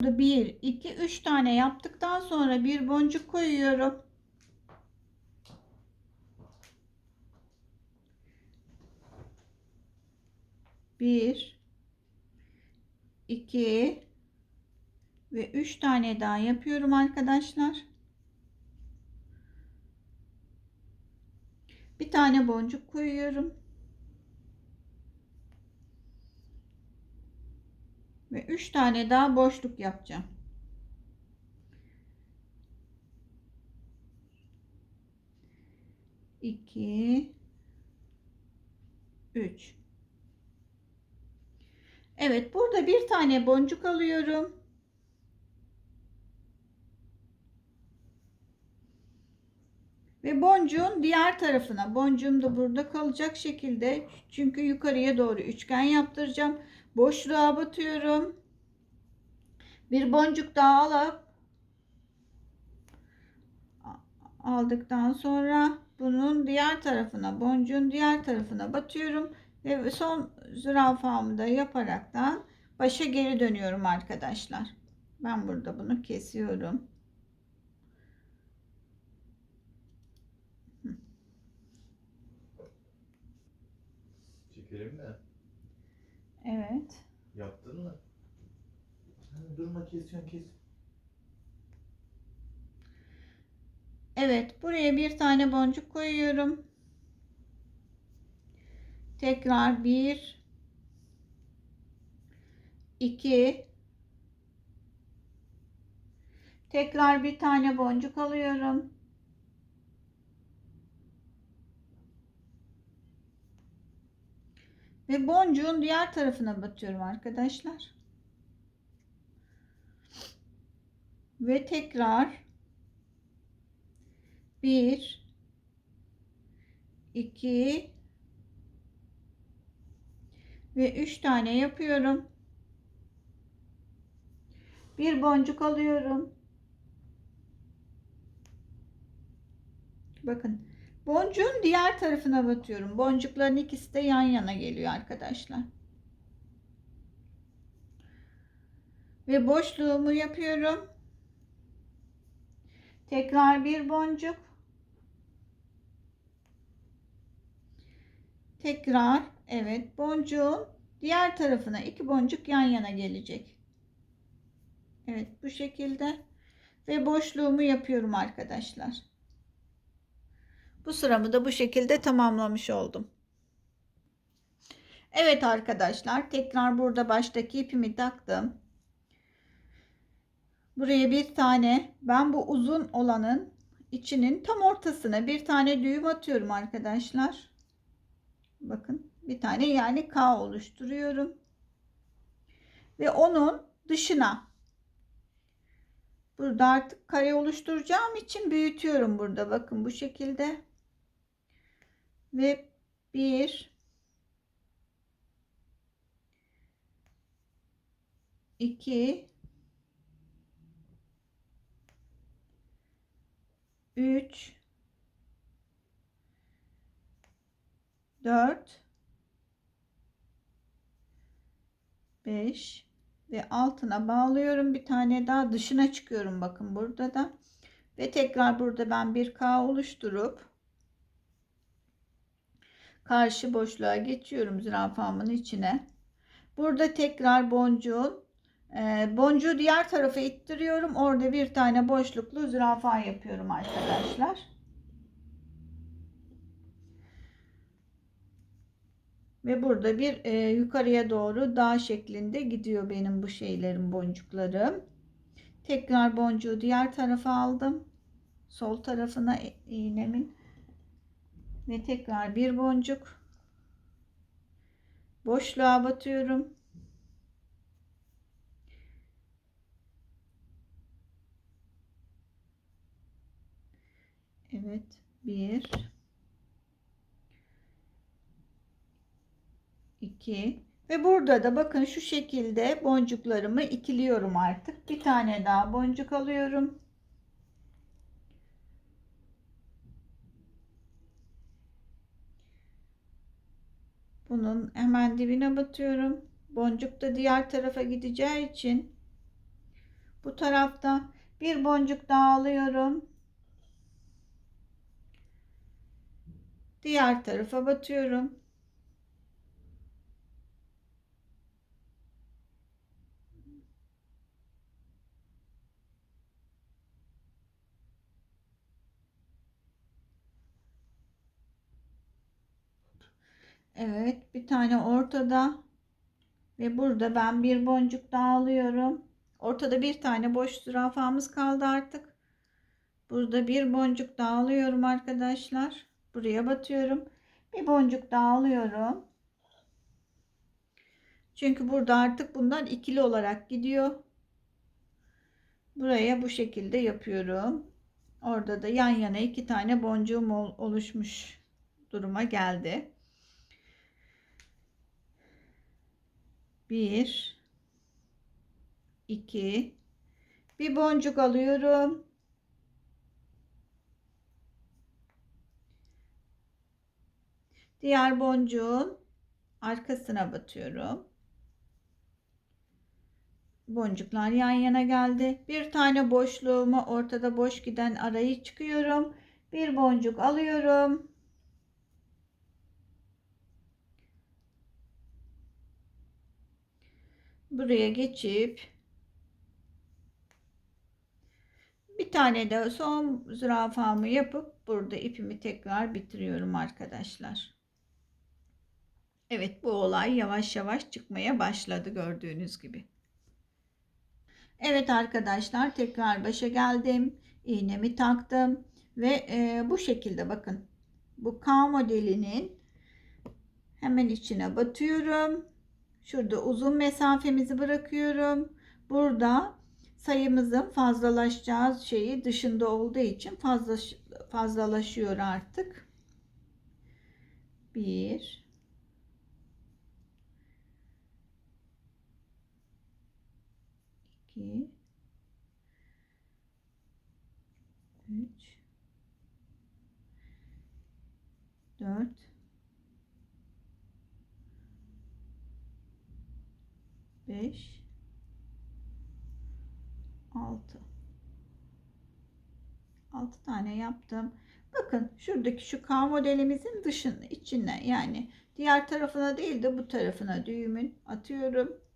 Burada 1, 2, 3 tane yaptıktan sonra bir boncuk koyuyorum. Bir, iki ve üç tane daha yapıyorum arkadaşlar. Bir tane boncuk koyuyorum. Ve 3 tane daha boşluk yapacağım. İki, üç. Evet, burada bir tane boncuk alıyorum. Ve boncuğun diğer tarafına, boncuğum da burada kalacak şekilde çünkü yukarıya doğru üçgen yaptıracağım. Boşluğa batıyorum. Bir boncuk daha alıp aldıktan sonra bunun diğer tarafına, boncuğun diğer tarafına batıyorum ve son zürafamı da yaparaktan başa geri dönüyorum arkadaşlar. Ben burada bunu kesiyorum. Çekelim mi? Evet. Yaptın mı? Ha, durma kesiyorsun kes. Evet, buraya bir tane boncuk koyuyorum. Tekrar bir, iki, tekrar bir tane boncuk alıyorum. Ve boncuğun diğer tarafına batıyorum arkadaşlar. Ve tekrar bir, iki ve üç tane yapıyorum. Bir boncuk alıyorum. Bakın boncuğun diğer tarafına batıyorum. Boncukların ikisi de yan yana geliyor arkadaşlar. Ve boşluğumu yapıyorum. Tekrar bir boncuk. Tekrar evet boncuğun diğer tarafına iki boncuk yan yana gelecek. Evet bu şekilde ve boşluğumu yapıyorum arkadaşlar. Bu sıramı da bu şekilde tamamlamış oldum. Evet arkadaşlar tekrar burada baştaki ipimi taktım. Buraya bir tane ben bu uzun olanın içinin tam ortasına bir tane düğüm atıyorum arkadaşlar. Bakın bir tane yani K oluşturuyorum. Ve onun dışına burada artık kare oluşturacağım için büyütüyorum burada. Bakın bu şekilde. Ve bir. İki. 3 4 5 ve altına bağlıyorum. Bir tane daha dışına çıkıyorum. Bakın burada da. Ve tekrar burada ben bir K oluşturup karşı boşluğa geçiyorum zürafamın içine. Burada tekrar boncuğun e, boncuğu diğer tarafa ittiriyorum. Orada bir tane boşluklu zürafa yapıyorum arkadaşlar. Ve burada bir e, yukarıya doğru dağ şeklinde gidiyor benim bu şeylerim boncuklarım. Tekrar boncuğu diğer tarafa aldım. Sol tarafına iğnemin. Ve tekrar bir boncuk. Boşluğa batıyorum. Evet. Bir. iki Ve burada da bakın şu şekilde boncuklarımı ikiliyorum artık. Bir tane daha boncuk alıyorum. Bunun hemen dibine batıyorum. Boncuk da diğer tarafa gideceği için Bu tarafta bir boncuk daha alıyorum. Diğer tarafa batıyorum. Evet, bir tane ortada ve burada ben bir boncuk daha alıyorum. Ortada bir tane boş zürafamız kaldı artık. Burada bir boncuk daha alıyorum arkadaşlar. Buraya batıyorum. Bir boncuk daha alıyorum. Çünkü burada artık bunlar ikili olarak gidiyor. Buraya bu şekilde yapıyorum. Orada da yan yana iki tane boncuğum ol- oluşmuş duruma geldi. Bir, iki, bir boncuk alıyorum. Diğer boncuğun arkasına batıyorum. Boncuklar yan yana geldi. Bir tane boşluğumu ortada boş giden arayı çıkıyorum. Bir boncuk alıyorum. Buraya geçip bir tane de son zürafamı yapıp burada ipimi tekrar bitiriyorum arkadaşlar. Evet bu olay yavaş yavaş çıkmaya başladı gördüğünüz gibi. Evet arkadaşlar tekrar başa geldim. İğnemi taktım ve e, bu şekilde bakın. Bu K modelinin hemen içine batıyorum. Şurada uzun mesafemizi bırakıyorum. Burada sayımızın fazlalaşacağı şeyi dışında olduğu için fazla fazlalaşıyor artık. 1 2 3 4 5 6 6 tane yaptım. Bakın şuradaki şu K modelimizin dışına içine yani diğer tarafına değil de bu tarafına düğümün atıyorum.